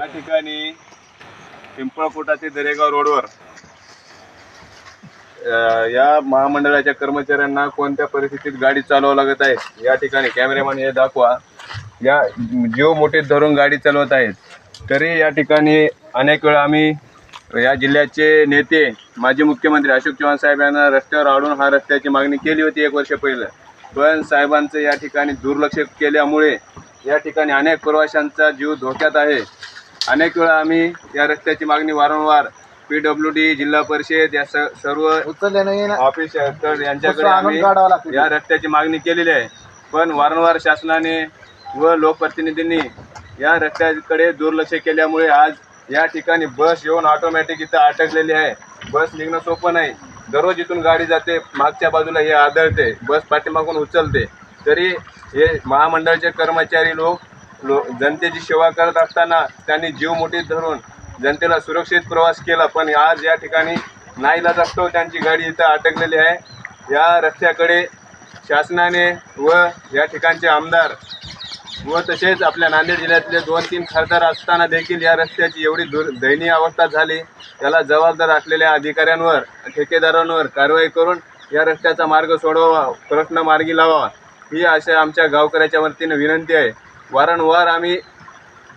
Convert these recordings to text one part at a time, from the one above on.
या ठिकाणी पिंपळकोटा ते दरेगाव रोडवर या महामंडळाच्या कर्मचाऱ्यांना कोणत्या परिस्थितीत गाडी चालवावं लागत आहे या ठिकाणी कॅमेरामॅन हे दाखवा. या जीव मोठे धरून गाडी चालवत आहेत तरी या ठिकाणी अनेक वेळा आम्ही या जिल्ह्याचे नेते माजी मुख्यमंत्री अशोक चव्हाण साहेब यांना रस्त्यावर आढळून हा रस्त्याची मागणी केली होती एक वर्ष पहिलं. पण साहेबांचं या ठिकाणी दुर्लक्ष केल्यामुळे या ठिकाणी अनेक प्रवाशांचा जीव धोक्यात आहे. अनेक वेळा आम्ही या रस्त्याची मागणी वारंवार पी डब्ल्यू डी जिल्हा परिषद या स- सर्व ऑफिस तर यांच्याकडे आम्ही. या रस्त्याची मागणी केलेली आहे. पण वारंवार शासनाने व लोकप्रतिनिधींनी या रस्त्याकडे दुर्लक्ष केल्यामुळे आज या ठिकाणी बस येऊन ऑटोमॅटिक इथं अटकलेली आहे. बस निघणं सोपं नाही. दररोज इथून गाडी जाते मागच्या बाजूला हे आदळते बस पाठीमागून उचलते. तरी हे महामंडळाचे कर्मचारी लोक लो जनतेची सेवा करत असताना त्यांनी जीव मोठीत धरून जनतेला सुरक्षित प्रवास केला. पण आज या ठिकाणी नाईलाज असतो त्यांची गाडी इथं अटकलेली आहे. या रस्त्याकडे शासनाने व या ठिकाणचे आमदार व तसेच आपल्या नांदेड जिल्ह्यातले दोन तीन खासदार असताना देखील या रस्त्याची एवढी दुर दयनीय अवस्था झाली. त्याला जबाबदार असलेल्या अधिकाऱ्यांवर ठेकेदारांवर कारवाई करून या रस्त्याचा मार्ग सोडवावा प्रश्न मार्गी लावावा. ही अशा आमच्या गावकऱ्याच्या वतीनं विनंती आहे. वारंवार आम्ही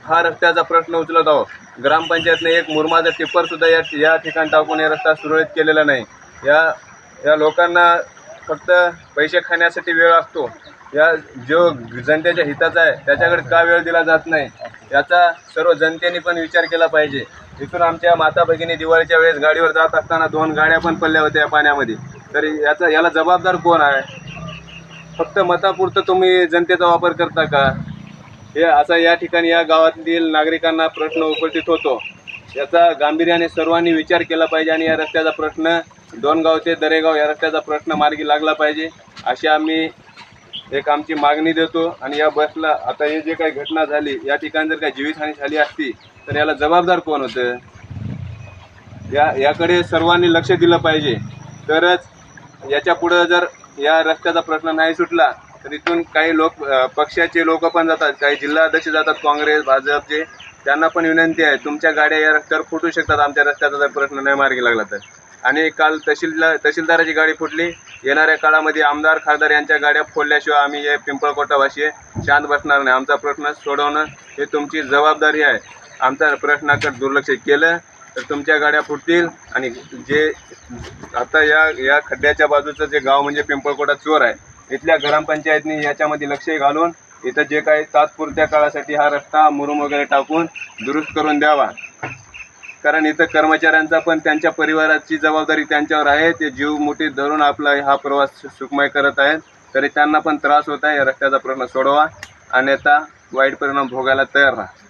हा रस्त्याचा प्रश्न उचलत आहोत. ग्रामपंचायतने एक मुरमाचं टिप्परसुद्धा या या ठिकाणी टाकून हे रस्ता सुरळीत केलेला नाही. या या लोकांना फक्त पैसे खाण्यासाठी वेळ असतो. या जो जनतेच्या हिताचा आहे त्याच्याकडे का वेळ दिला जात नाही? याचा सर्व जनतेने पण विचार केला पाहिजे. इथून आमच्या माता भगिनी दिवाळीच्या वेळेस गाडीवर जात असताना दोन गाड्या पण पडल्या होत्या पाण्यामध्ये. तर याचा याला जबाबदार कोण आहे? फक्त मतापुरतं तुम्ही जनतेचा वापर करता का? हे असा या ठिकाणी या गावातील नागरिकांना प्रश्न उपस्थित होतो. याचा गांभीर्याने सर्वांनी विचार केला पाहिजे आणि या रस्त्याचा प्रश्न दोनगाव ते दरेगाव या रस्त्याचा प्रश्न मार्गी लागला पाहिजे अशी आम्ही एक आमची मागणी देतो. आणि या बसला आता हे जे काही घटना झाली या ठिकाणी जर काही जीवितहानी झाली असती तर याला जबाबदार कोण होतं? या याकडे सर्वांनी लक्ष दिलं पाहिजे. तरच याच्या पुढं जर या रस्त्याचा प्रश्न नाही सुटला तर इथून काही लोक पक्षाचे लोक पण जातात. काही जिल्हा अध्यक्ष जातात काँग्रेस भाजपचे त्यांना पण विनंती आहे तुमच्या गाड्या या रस्त्यावर फुटू शकतात आमच्या रस्त्याचा जर प्रश्न नाही मार्गी लागला तर. आणि काल तहसीलदार तहसीलदाराची गाडी फुटली. येणाऱ्या काळामध्ये आमदार खासदार यांच्या गाड्या फोडल्याशिवाय आम्ही हे पिंपळकोटावाशी शांत बसणार नाही. आमचा प्रश्न सोडवणं हे तुमची जबाबदारी आहे. आमचा प्रश्नाकडे दुर्लक्ष केलं तर तुमच्या गाड्या फुटतील. आणि जे आता या या खड्ड्याच्या बाजूचं जे गाव म्हणजे पिंपळकोटा चोर आहे इथल्या ग्रामपंचायतनी याच्यामध्ये लक्ष घालून इथं जे काही तात्पुरत्या काळासाठी हा रस्ता मुरुम वगैरे टाकून दुरुस्त करून द्यावा. कारण इथं कर्मचाऱ्यांचा पण त्यांच्या परिवाराची जबाबदारी त्यांच्यावर आहे. ते जीव मोठी धरून आपला हा प्रवास सुखमय करत आहेत. तरी त्यांना पण त्रास होत आहे. या रस्त्याचा प्रश्न सोडवा. अन्यथा वाईट परिणाम भोगायला तयार राहा.